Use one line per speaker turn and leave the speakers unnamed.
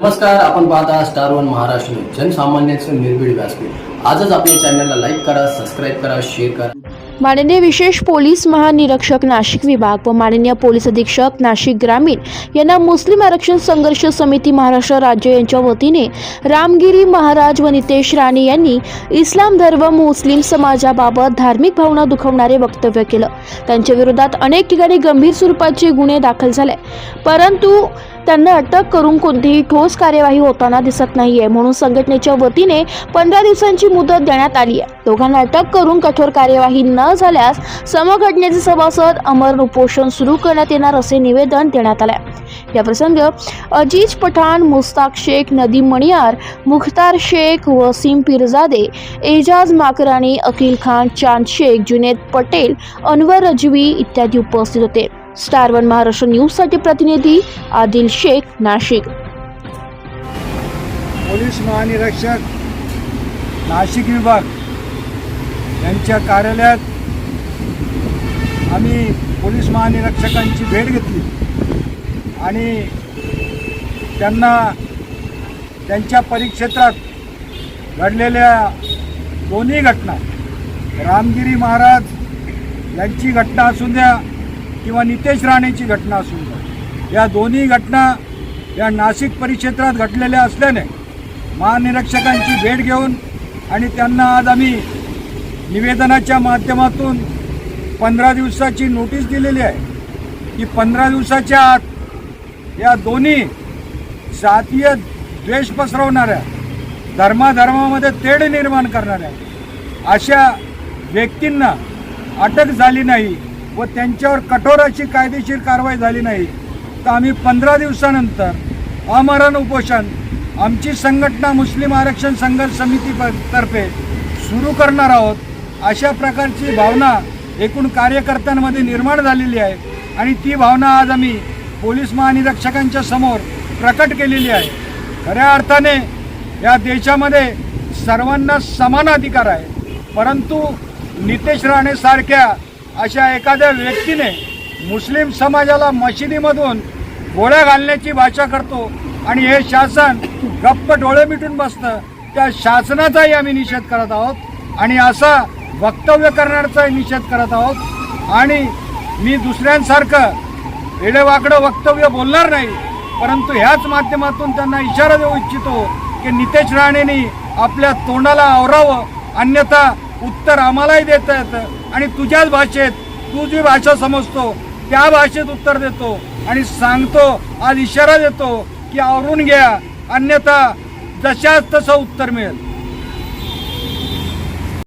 नमस्कार आपण पाहता स्टार वन महाराष्ट्र न्यूज. जनसामान्यांचं निर्भीड व्यासपीठ. आजच आपल्या चॅनलला लाईक करा सबस्क्राईब करा शेअर करा.
माननीय विशेष पोलीस महानिरीक्षक नाशिक विभाग व माननीय पोलीस अधीक्षक नाशिक ग्रामीण यांना मुस्लिम आरक्षण संघर्ष समिती महाराष्ट्र राज्य यांच्या वतीने रामगिरी महाराज व नितेश राणे यांनी इस्लाम धर्म मुस्लिम समाजाबाबत धार्मिक भावना दुखवणारे वक्तव्य केलं. त्यांच्या विरोधात अनेक ठिकाणी गंभीर स्वरूपाचे गुन्हे दाखल झाले. परंतु त्यांना अटक करून कोणतीही ठोस कार्यवाही होताना दिसत नाहीये म्हणून संघटनेच्या वतीने पंधरा दिवसांची मुदत देण्यात आली आहे. दोघांना अटक करून कठोर कार्यवाही न झाल्यास समघटनेचे सभासद अमर उपोषण सुरू करण्यात येणार असे निवेदन देण्यात आले या प्रसंग अजीज पठाण मुस्ताक शेख नदीम मणियार मुख्तार शेख वसीम पिरजादे एजाज माकराणी अखिल खान चांद शेख जुनेद पटेल अनवर रजवी इत्यादी उपस्थित होते. स्टार वन महाराष्ट्र न्यूजसाठी प्रतिनिधी आदिल शेख नाशिक.
पोलीस महानिरीक्षक नाशिक विभाग यांच्या कार्यालयात आम्ही पोलीस महानिरीक्षकांची भेट घेतली आणि त्यांना त्यांच्या परिक्षेत्रात घडलेल्या दोन्ही घटना रामगिरी महाराज यांची घटना असू द्या किंवा नितेश राणेची घटना असू या दोन्ही घटना या नाशिक परिक्षेत्रात घडलेल्या असल्याने महानिरीक्षकांची भेट घेऊन आणि त्यांना आज आम्ही निवेदनाच्या माध्यमातून पंधरा दिवसाची नोटीस दिलेली आहे की पंधरा दिवसाच्या आत या दोन्ही जातीय द्वेष पसरवणाऱ्या धर्माधर्मामध्ये तेढ निर्माण करणाऱ्या अशा व्यक्तींना अटक झाली नाही. व त्यांच्यावर कठोर अशी कायदेशीर कारवाई झाली नाही तर आम्ही पंधरा दिवसानंतर आमरण उपोषण आमची संघटना मुस्लिम आरक्षण संघर्ष समितीतर्फे तर्फे सुरू करणार आहोत. अशा प्रकारची भावना एकूण कार्यकर्त्यांमध्ये निर्माण झालेली आहे आणि ती भावना आज आम्ही पोलीस महानिरीक्षकांच्या समोर प्रकट केलेली आहे. खऱ्या अर्थाने या देशामध्ये सर्वांना समान अधिकार आहे परंतु नितेश राणेसारख्या अशा एखाद्या व्यक्तीने मुस्लिम समाजाला मशिदीमधून गोळ्या घालण्याची भाषा करतो आणि हे शासन गप्प डोळे मिटून बसतं त्या शासनाचाही आम्ही निषेध करत आहोत आणि असा वक्तव्य करण्याचाही निषेध करत आहोत. आणि मी दुसऱ्यांसारखं वेडेवाकडं वक्तव्य बोलणार नाही परंतु ह्याच माध्यमातून त्यांना इशारा देऊ इच्छितो की नितेश राणेंनी आपल्या तोंडाला आवरावं अन्यथा उत्तर आम्हालाही देता येतं. आणि तुझ्याच भाषेत तू जी भाषा समजतो त्या भाषेत उत्तर देतो आणि सांगतो आज इशारा देतो की आवरून घ्या. अन्यथा जशाच तसं उत्तर मिळेल.